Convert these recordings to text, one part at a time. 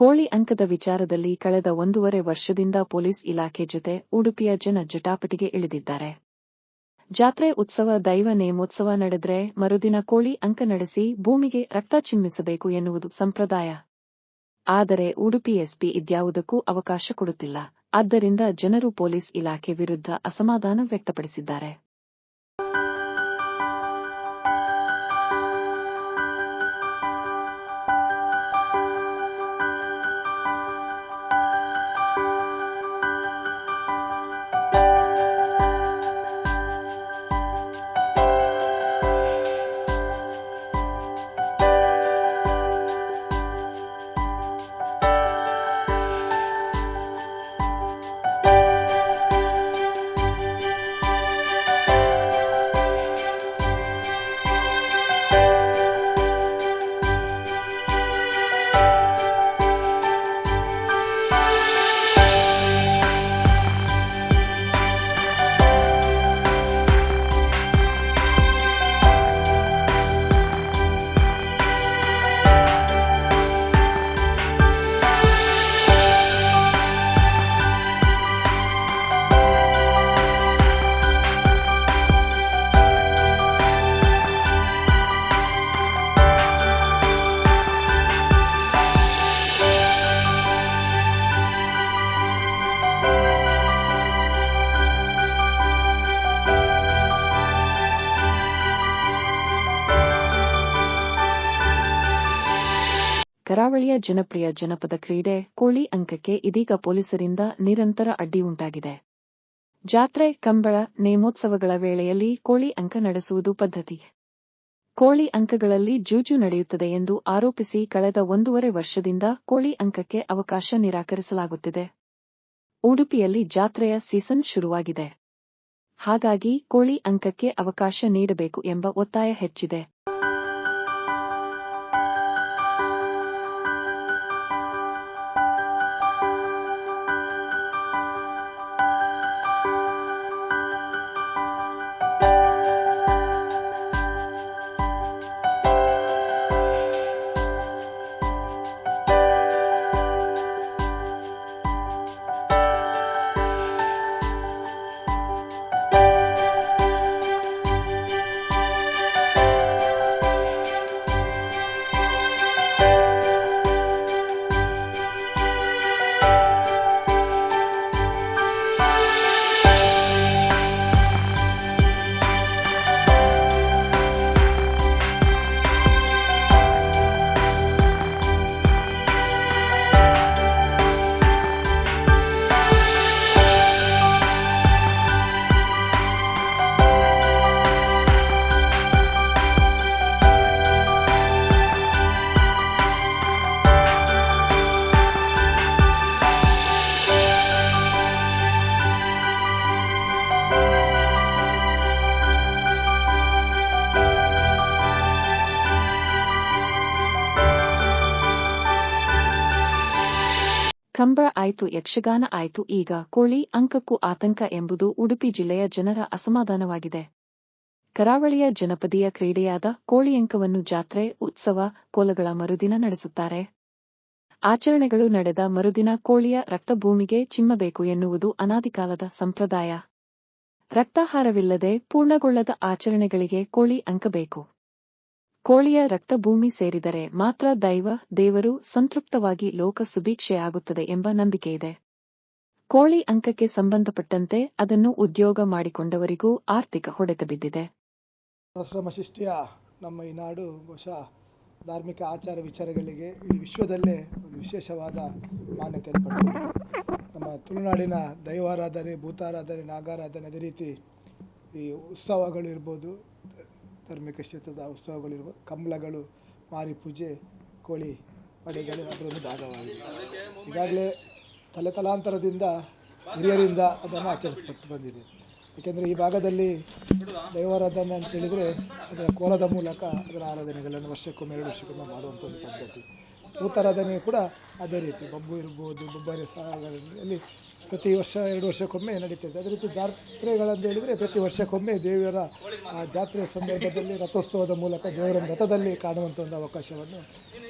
ಕೋಳಿ ಅಂಕದ ವಿಚಾರದಲ್ಲಿ ಕಳೆದ ಒಂದೂವರೆ ವರ್ಷದಿಂದ ಪೊಲೀಸ್ ಇಲಾಖೆ ಜೊತೆ ಉಡುಪಿಯ ಜನ ಜಟಾಪಟಿಗೆ ಇಳಿದಿದ್ದಾರೆ. ಜಾತ್ರೆ ಉತ್ಸವ, ದೈವ ನೇಮೋತ್ಸವ ನಡೆದ್ರೆ ಮರುದಿನ ಕೋಳಿ ಅಂಕ ನಡೆಸಿ ಭೂಮಿಗೆ ರಕ್ತ ಚಿಮ್ಮಿಸಬೇಕು ಎನ್ನುವುದು ಸಂಪ್ರದಾಯ. ಆದರೆ ಉಡುಪಿ ಎಸ್ಪಿ ಇದ್ಯಾವುದಕ್ಕೂ ಅವಕಾಶ ಕೊಡುತ್ತಿಲ್ಲ. ಆದ್ದರಿಂದ ಜನರು ಪೊಲೀಸ್ ಇಲಾಖೆ ವಿರುದ್ಧ ಅಸಮಾಧಾನ ವ್ಯಕ್ತಪಡಿಸಿದ್ದಾರೆ. ಕರಾವಳಿಯ ಜನಪ್ರಿಯ ಜನಪದ ಕ್ರೀಡೆ ಕೋಳಿ ಅಂಕಕ್ಕೆ ಇದೀಗ ಪೊಲೀಸರಿಂದ ನಿರಂತರ ಅಡ್ಡಿ ಉಂಟಾಗಿದೆ. ಜಾತ್ರೆ, ಕಂಬಳ, ನೇಮೋತ್ಸವಗಳ ವೇಳೆಯಲ್ಲಿ ಕೋಳಿ ಅಂಕ ನಡೆಸುವುದು ಪದ್ಧತಿ. ಕೋಳಿ ಅಂಕಗಳಲ್ಲಿ ಜೂಜು ನಡೆಯುತ್ತದೆ ಎಂದು ಆರೋಪಿಸಿ ಕಳೆದ ಒಂದೂವರೆ ವರ್ಷದಿಂದ ಕೋಳಿ ಅಂಕಕ್ಕೆ ಅವಕಾಶ ನಿರಾಕರಿಸಲಾಗುತ್ತಿದೆ. ಉಡುಪಿಯಲ್ಲಿ ಜಾತ್ರೆಯ ಸೀಸನ್ ಶುರುವಾಗಿದೆ. ಹಾಗಾಗಿ ಕೋಳಿ ಅಂಕಕ್ಕೆ ಅವಕಾಶ ನೀಡಬೇಕು ಎಂಬ ಒತ್ತಾಯ ಹೆಚ್ಚಿದೆ. ಕಂಬಳ ಆಯ್ತು, ಯಕ್ಷಗಾನ ಆಯ್ತು, ಈಗ ಕೋಳಿ, ಅಂಕಕ್ಕೂ ಆತಂಕ ಎಂಬುದು ಉಡುಪಿ ಜಿಲ್ಲೆಯ ಜನರ ಅಸಮಾಧಾನವಾಗಿದೆ. ಕರಾವಳಿಯ ಜನಪದೀಯ ಕ್ರೀಡೆಯಾದ ಕೋಳಿ ಅಂಕವನ್ನು ಜಾತ್ರೆ, ಉತ್ಸವ, ಕೋಲಗಳ ಮರುದಿನ ನಡೆಸುತ್ತಾರೆ. ಆಚರಣೆಗಳು ನಡೆದ ಮರುದಿನ ಕೋಳಿಯ ರಕ್ತ ಭೂಮಿಗೆ ಚಿಮ್ಮಬೇಕು ಎನ್ನುವುದು ಅನಾದಿಕಾಲದ ಸಂಪ್ರದಾಯ. ರಕ್ತಾಹಾರವಿಲ್ಲದೆ ಪೂರ್ಣಗೊಳ್ಳದ ಆಚರಣೆಗಳಿಗೆ ಕೋಳಿ ಅಂಕ ಬೇಕು ಕೋಳಿಯ ರಕ್ತ ಭೂಮಿ ಸೇರಿದರೆ ಮಾತ್ರ ದೈವ, ದೇವರು ಸಂತೃಪ್ತವಾಗಿ ಲೋಕ ಸುಭೀಕ್ಷೆಯಾಗುತ್ತದೆ ಎಂಬ ನಂಬಿಕೆಯಿದೆ ಕೋಳಿ ಅಂಕಕ್ಕೆ ಸಂಬಂಧಪಟ್ಟಂತೆ ಅದನ್ನು ಉದ್ಯೋಗ ಮಾಡಿಕೊಂಡವರಿಗೂ ಆರ್ಥಿಕ ಹೊಡೆತ ಬಿದ್ದಿದೆ. ಆಶ್ರಮ ಶಿಷ್ಟಿಯ ನಮ್ಮ ಈ ನಾಡು ಬಹುಶಃ ಧಾರ್ಮಿಕ ಆಚಾರ ವಿಚಾರಗಳಿಗೆ ಇಡೀ ವಿಶ್ವದಲ್ಲೇ ಒಂದು ವಿಶೇಷವಾದ ಮಾನ್ಯತೆ ನಮ್ಮ ತುಳುನಾಡಿನ ದೈವಾರಾಧನೆ, ಭೂತಾರಾಧನೆ, ನಾಗಾರಾಧನೆ ಅದೇ ರೀತಿ ಈ ಉತ್ಸವಗಳು ಇರ್ಬೋದು ಧಾರ್ಮಿಕ ಕ್ಷೇತ್ರದ ಉತ್ಸವಗಳಿರುವ ಕಂಬಳಗಳು ಮಾರಿ ಪೂಜೆ ಕೋಳಿ ಪಡೆಗಳು ಅದರೊಂದು ಭಾಗವಾಗಿದೆ. ಈಗಾಗಲೇ ತಲೆ ತಲಾಂತರದಿಂದ ಹಿರಿಯರಿಂದ ಅದನ್ನು ಆಚರಿಸಲ್ಪಟ್ಟು ಬಂದಿದೆ. ಏಕೆಂದರೆ ಈ ಭಾಗದಲ್ಲಿ ದೈವಾರಾಧನೆ ಅಂತ ಹೇಳಿದರೆ ಅದರ ಕೋಲದ ಮೂಲಕ ಅದರ ಆರಾಧನೆಗಳನ್ನು ವರ್ಷಕ್ಕೊಮ್ಮೆ, ಎರಡು ವರ್ಷಕ್ಕೊಮ್ಮೆ ಮಾಡುವಂಥ ಒಂದು ಪದ್ಧತಿ. ಭೂತಾರಾಧನೆ ಕೂಡ ಅದೇ ರೀತಿ. ಬಬ್ಬು ಇರ್ಬೋದು, ಬೊಬ್ಬರೆ ಸಾಗರಲ್ಲಿ ಪ್ರತಿ ವರ್ಷ ಎರಡು ವರ್ಷಕ್ಕೊಮ್ಮೆ ನಡೀತಿದೆ. ಅದೇ ರೀತಿ ಜಾತ್ರೆಗಳಂತ ಹೇಳಿದರೆ ಪ್ರತಿ ವರ್ಷಕ್ಕೊಮ್ಮೆ ದೇವರ ಆ ಜಾತ್ರೆಯ ಸಂದರ್ಭದಲ್ಲಿ ರಥೋತ್ಸವದ ಮೂಲಕ ದೇವರ ರಥದಲ್ಲಿ ಕಾಣುವಂಥ ಒಂದು ಅವಕಾಶವನ್ನು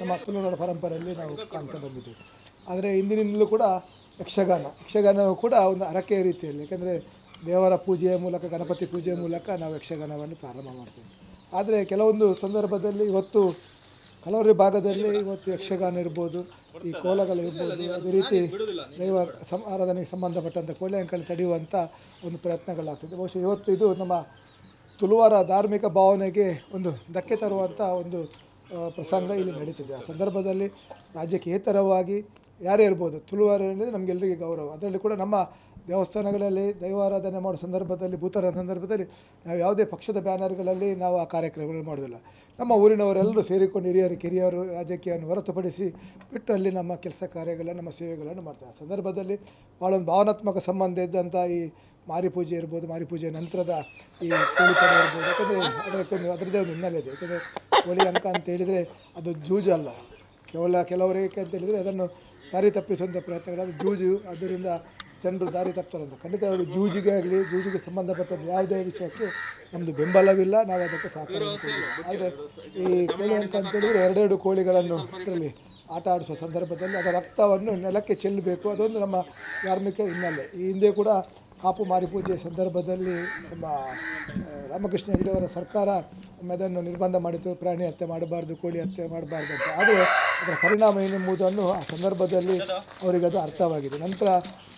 ನಮ್ಮ ತುಳುನಾಡ ಪರಂಪರೆಯಲ್ಲಿ ನಾವು ಕಾಣ್ತಾ ಬಂದಿದ್ದೀವಿ. ಆದರೆ ಇಂದಿನಿಂದಲೂ ಕೂಡ ಯಕ್ಷಗಾನ, ಯಕ್ಷಗಾನವು ಕೂಡ ಒಂದು ಹರಕೆಯ ರೀತಿಯಲ್ಲಿ, ಯಾಕೆಂದರೆ ದೇವರ ಪೂಜೆಯ ಮೂಲಕ, ಗಣಪತಿ ಪೂಜೆಯ ಮೂಲಕ ನಾವು ಯಕ್ಷಗಾನವನ್ನು ಪ್ರಾರಂಭ ಮಾಡ್ತೀವಿ. ಆದರೆ ಕೆಲವೊಂದು ಸಂದರ್ಭದಲ್ಲಿ ಇವತ್ತು ಹಲವಾರು ಭಾಗದಲ್ಲಿ ಇವತ್ತು ಯಕ್ಷಗಾನ ಇರ್ಬೋದು ಈ ಕೋಲಗಳಿರ್ಬೋದು ಅದೇ ರೀತಿ ದೈವ ಸಂ ಆರಾಧನೆಗೆ ಸಂಬಂಧಪಟ್ಟಂಥ ಕೋಲೆ ಅಂಕಳಿ ತಡೆಯುವಂಥ ಒಂದು ಪ್ರಯತ್ನಗಳಾಗ್ತದೆ. ಬಹುಶಃ ಇವತ್ತು ಇದು ನಮ್ಮ ತುಳುವಾರ ಧಾರ್ಮಿಕ ಭಾವನೆಗೆ ಒಂದು ಧಕ್ಕೆ ತರುವಂಥ ಒಂದು ಪ್ರಸಂಗ ಇಲ್ಲಿ ನಡೀತಿದೆ. ಆ ಸಂದರ್ಭದಲ್ಲಿ ರಾಜ್ಯಕ್ಕೇತರವಾಗಿ ಯಾರೇ ಇರ್ಬೋದು ತುಳುವಾರ ಅನ್ನೋದು ನಮಗೆಲ್ಲರಿಗೆ ಗೌರವ. ಅದರಲ್ಲಿ ಕೂಡ ನಮ್ಮ ದೇವಸ್ಥಾನಗಳಲ್ಲಿ ದೈವಾರಾಧನೆ ಮಾಡೋ ಸಂದರ್ಭದಲ್ಲಿ ಭೂತರ ಸಂದರ್ಭದಲ್ಲಿ ನಾವು ಯಾವುದೇ ಪಕ್ಷದ ಬ್ಯಾನರ್ಗಳಲ್ಲಿ ನಾವು ಆ ಕಾರ್ಯಕ್ರಮಗಳನ್ನು ಮಾಡೋದಿಲ್ಲ ನಮ್ಮ ಊರಿನವರೆಲ್ಲರೂ ಸೇರಿಕೊಂಡು ಹಿರಿಯರು, ಕಿರಿಯರು, ರಾಜಕೀಯವನ್ನು ಹೊರತುಪಡಿಸಿ ಬಿಟ್ಟು ಅಲ್ಲಿ ನಮ್ಮ ಕೆಲಸ ಕಾರ್ಯಗಳನ್ನು, ನಮ್ಮ ಸೇವೆಗಳನ್ನು ಮಾಡ್ತಾರೆ. ಆ ಸಂದರ್ಭದಲ್ಲಿ ಭಾಳ ಒಂದು ಭಾವನಾತ್ಮಕ ಸಂಬಂಧ ಇದ್ದಂಥ ಈ ಮಾರಿ ಪೂಜೆ ಇರ್ಬೋದು, ಮಾರಿ ಪೂಜೆ ನಂತರದ ಈ ಕೋಳಿ ಕಡೆ ಇರ್ಬೋದು, ಯಾಕಂದರೆ ಅದಕ್ಕೊಂದು ಅದರದ್ದೇ ಒಂದು ಹಿನ್ನೆಲೆ ಇದೆ. ಯಾಕಂದರೆ ಕೋಳಿ ಅಂಕ ಅಂತ ಹೇಳಿದರೆ ಅದು ಜೂಜು ಅಲ್ಲ. ಕೇವಲ ಕೆಲವರಿಗೆ ಅಂತ ಹೇಳಿದರೆ ಅದನ್ನು ದಾರಿ ತಪ್ಪಿಸುವಂಥ ಪ್ರಯತ್ನಗಳು, ಅದು ಜೂಜು. ಅದರಿಂದ ಜನರು ದಾರಿ ತಪ್ತಾರಂತ ಖಂಡಿತ ಖಂಡಿತವಾಗಿ ಜೂಜಿಗೆ ಆಗಲಿ, ಜೂಜಿಗೆ ಸಂಬಂಧಪಟ್ಟ ಯಾವುದೇ ವಿಷಯಕ್ಕೆ ನಮ್ಮದು ಬೆಂಬಲವಿಲ್ಲ. ನಾವು ಅದಕ್ಕೆ ಸಹಕಾರ ಆದರೆ ಈ ಕೋಳಿ ಅಂತ ಅಂತೇಳಿದರೆ ಎರಡೆರಡು ಕೋಳಿಗಳನ್ನು ಇದರಲ್ಲಿ ಆಟ ಆಡಿಸುವ ಸಂದರ್ಭದಲ್ಲಿ ಅದರ ರಕ್ತವನ್ನು ನೆಲಕ್ಕೆ ಚೆಲ್ಲಬೇಕು. ಅದೊಂದು ನಮ್ಮ ಧಾರ್ಮಿಕ ಹಿನ್ನೆಲೆ. ಈ ಹಿಂದೆ ಕೂಡ ಕಾಪು ಮಾರಿ ಪೂಜೆ ಸಂದರ್ಭದಲ್ಲಿ ನಮ್ಮ ರಾಮಕೃಷ್ಣ ಹೆಗಡೆಯವರ ಸರ್ಕಾರ ಅದನ್ನು ನಿರ್ಬಂಧ ಮಾಡಿತು. ಪ್ರಾಣಿ ಹತ್ಯೆ ಮಾಡಬಾರ್ದು, ಕೋಳಿ ಹತ್ಯೆ ಮಾಡಬಾರ್ದು ಅಂತ. ಆದರೆ ಅದರ ಪರಿಣಾಮ ಏನೆಂಬುದನ್ನು ಆ ಸಂದರ್ಭದಲ್ಲಿ ಅವರಿಗೆ ಅದು ಅರ್ಥವಾಗಿದೆ. ನಂತರ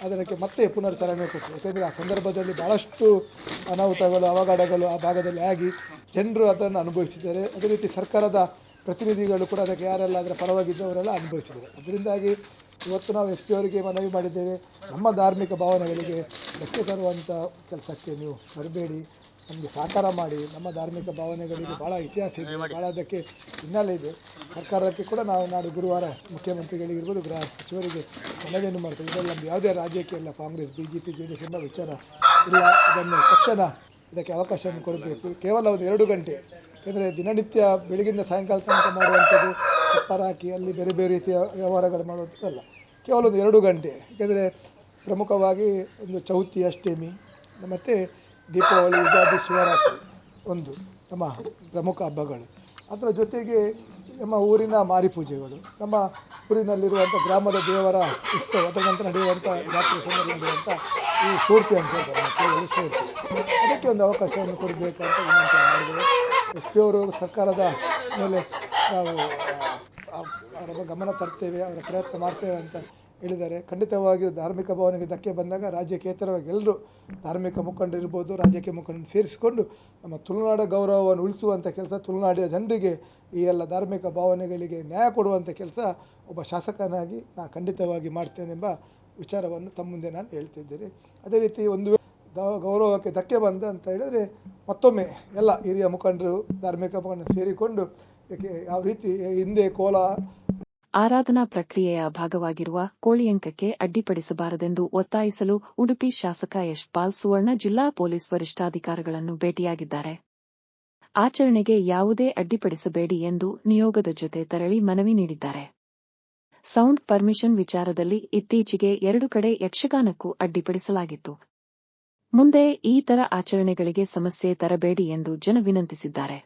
ಅದಕ್ಕೆ ಮತ್ತೆ ಪುನರ್ಚರಣೆ ಕೊಟ್ಟರು. ಯಾಕೆಂದರೆ ಆ ಸಂದರ್ಭದಲ್ಲಿ ಭಾಳಷ್ಟು ಅನಾಹುತಗಳು, ಅವಘಡಗಳು ಆ ಭಾಗದಲ್ಲಿ ಆಗಿ ಜನರು ಅದನ್ನು ಅನುಭವಿಸಿದ್ದಾರೆ. ಅದೇ ರೀತಿ ಸರ್ಕಾರದ ಪ್ರತಿನಿಧಿಗಳು ಕೂಡ ಅದಕ್ಕೆ ಯಾರೆಲ್ಲ ಅದರ ಪರವಾಗಿದ್ದವರೆಲ್ಲ ಅನುಭವಿಸಿದ್ದಾರೆ. ಅದರಿಂದಾಗಿ ಇವತ್ತು ನಾವು ಎಸ್ ಪಿ ಅವರಿಗೆ ಮನವಿ ಮಾಡಿದ್ದೇವೆ. ನಮ್ಮ ಧಾರ್ಮಿಕ ಭಾವನೆಗಳಿಗೆ ಧಕ್ಕೆ ತರುವಂಥ ಕೆಲಸಕ್ಕೆ ನೀವು ಬರಬೇಡಿ. ನಮಗೆ ಸಹಕಾರ ಮಾಡಿ. ನಮ್ಮ ಧಾರ್ಮಿಕ ಭಾವನೆಗಳಿಗೆ ಭಾಳ ಇತಿಹಾಸ ಇದೆ. ಭಾಳ ಅದಕ್ಕೆ ಹಿನ್ನೆಲೆ ಇದೆ. ಸರ್ಕಾರಕ್ಕೆ ಕೂಡ ನಾವು ನಾಡು ಗುರುವಾರ ಮುಖ್ಯಮಂತ್ರಿಗಳಿಗಿರ್ಬೋದು ಗೃಹ ಸಚಿವರಿಗೆ ಮನವಿಯನ್ನು ಮಾಡ್ತೀವಿ. ಇದರಲ್ಲಿ ನಮ್ಮ ಯಾವುದೇ ರಾಜ್ಯಕ್ಕೆ ಇಲ್ಲ. Congress B J P J D S ಎಂಬ ವಿಚಾರ ಇಲ್ಲ. ಅದನ್ನು ತಕ್ಷಣ ಇದಕ್ಕೆ ಅವಕಾಶವನ್ನು ಕೊಡಬೇಕು. ಕೇವಲ ಒಂದು ಎರಡು ಗಂಟೆ. ಏಕೆಂದರೆ ದಿನನಿತ್ಯ ಬೆಳಗಿನ ಸಾಯಂಕಾಲ ತನಕ ಮಾಡುವಂಥದ್ದು ಚಪ್ಪರ ಹಾಕಿ ಅಲ್ಲಿ ಬೇರೆ ಬೇರೆ ರೀತಿಯ ವ್ಯವಹಾರಗಳು ಮಾಡೋದಲ್ಲ. ಕೇವಲ ಒಂದು ಎರಡು ಗಂಟೆ. ಯಾಕೆಂದರೆ ಪ್ರಮುಖವಾಗಿ ಒಂದು ಚೌತಿ ಅಷ್ಟಮಿ, ಮತ್ತು ದೀಪಾವಳಿ ಯುಗಾದಿ ಶಿವರಾತ್ರಿ ಒಂದು ನಮ್ಮ ಪ್ರಮುಖ ಹಬ್ಬಗಳು. ಅದರ ಜೊತೆಗೆ ನಮ್ಮ ಊರಿನ ಮಾರಿ ಪೂಜೆಗಳು ನಮ್ಮ ಊರಿನಲ್ಲಿರುವಂಥ ಗ್ರಾಮದ ದೇವರ ಉತ್ಸವ, ಅದರ ನಂತರ ನಡೆಯುವಂಥ ಜಾತ್ರೆ ಸಮಯದಲ್ಲಿ ನಡೆಯುವಂಥ ಈ ಸ್ಫೂರ್ತಿ ಅಂತ ಹೇಳ್ತಾರೆ. ಸ್ಫೂರ್ತಿ. ಅದಕ್ಕೆ ಒಂದು ಅವಕಾಶವನ್ನು ಕೊಡಬೇಕಂತ ವಿನಂತಿ ಮಾಡಿದ್ದೇವೆ. ಎಸ್ ಪಿ ಅವರು ಸರ್ಕಾರದ ಮೇಲೆ ನಾವು ಅವರ ಗಮನ ತರ್ತೇವೆ, ಅವರ ಪ್ರಯತ್ನ ಮಾಡ್ತೇವೆ ಅಂತ ಹೇಳಿದ್ದಾರೆ. ಖಂಡಿತವಾಗಿಯೂ ಧಾರ್ಮಿಕ ಭಾವನೆಗೆ ಧಕ್ಕೆ ಬಂದಾಗ ರಾಜ್ಯಕ್ಕೇತರವಾಗಿ ಎಲ್ಲರೂ ಧಾರ್ಮಿಕ ಮುಖಂಡರಿರ್ಬೋದು ರಾಜ್ಯಕ್ಕೆ ಮುಖಂಡರು ಸೇರಿಸಿಕೊಂಡು ನಮ್ಮ ತುಳುನಾಡ ಗೌರವವನ್ನು ಉಳಿಸುವಂಥ ಕೆಲಸ ತುಳುನಾಡಿನ ಜನರಿಗೆ ಈ ಎಲ್ಲ ಧಾರ್ಮಿಕ ಭಾವನೆಗಳಿಗೆ ನ್ಯಾಯ ಕೊಡುವಂಥ ಕೆಲಸ ಒಬ್ಬ ಶಾಸಕನಾಗಿ ನಾನು ಖಂಡಿತವಾಗಿ ಮಾಡ್ತೇನೆಂಬ ವಿಚಾರವನ್ನು ತಮ್ಮ ಮುಂದೆ ನಾನು ಹೇಳ್ತಿದ್ದೇನೆ ಅದೇ ರೀತಿ ಒಂದು ಗೌರವಕ್ಕೆ ಧಕ್ಕೆ ಬಂದ ಅಂತ ಹೇಳಿದರೆ ಮತ್ತೊಮ್ಮೆ ಎಲ್ಲ ಹಿರಿಯ ಮುಖಂಡರು, ಧಾರ್ಮಿಕ ಮುಖಂಡರು ಸೇರಿಕೊಂಡು ಯಾವ ರೀತಿ ಹಿಂದೆ ಕೋಲ ಆರಾಧನಾ ಪ್ರಕ್ರಿಯೆಯ ಭಾಗವಾಗಿರುವ ಕೋಳಿಯಂಕಕ್ಕೆ ಅಡ್ಡಿಪಡಿಸಬಾರದೆಂದು ಒತ್ತಾಯಿಸಲು ಉಡುಪಿ ಶಾಸಕ ಯಶ್ಪಾಲ್ ಸುವರ್ಣ ಜಿಲ್ಲಾ ಪೊಲೀಸ್ ವರಿಷ್ಠಾಧಿಕಾರಿಗಳನ್ನು ಭೇಟಿಯಾಗಿದ್ದಾರೆ. ಆಚರಣೆಗೆ ಯಾವುದೇ ಅಡ್ಡಿಪಡಿಸಬೇಡಿ ಎಂದು ನಿಯೋಗದ ಜೊತೆ ತೆರಳಿ ಮನವಿ ನೀಡಿದ್ದಾರೆ. ಸೌಂಡ್ ಪರ್ಮಿಷನ್ ವಿಚಾರದಲ್ಲಿ ಇತ್ತೀಚೆಗೆ ಎರಡು ಕಡೆ ಯಕ್ಷಗಾನಕ್ಕೂ ಅಡ್ಡಿಪಡಿಸಲಾಗಿತ್ತು. ಮುಂದೆ ಈ ತರ ಆಚರಣೆಗಳಿಗೆ ಸಮಸ್ಯೆ ತರಬೇಡಿ ಎಂದು ಜನ ವಿನಂತಿಸಿದ್ದಾರೆ.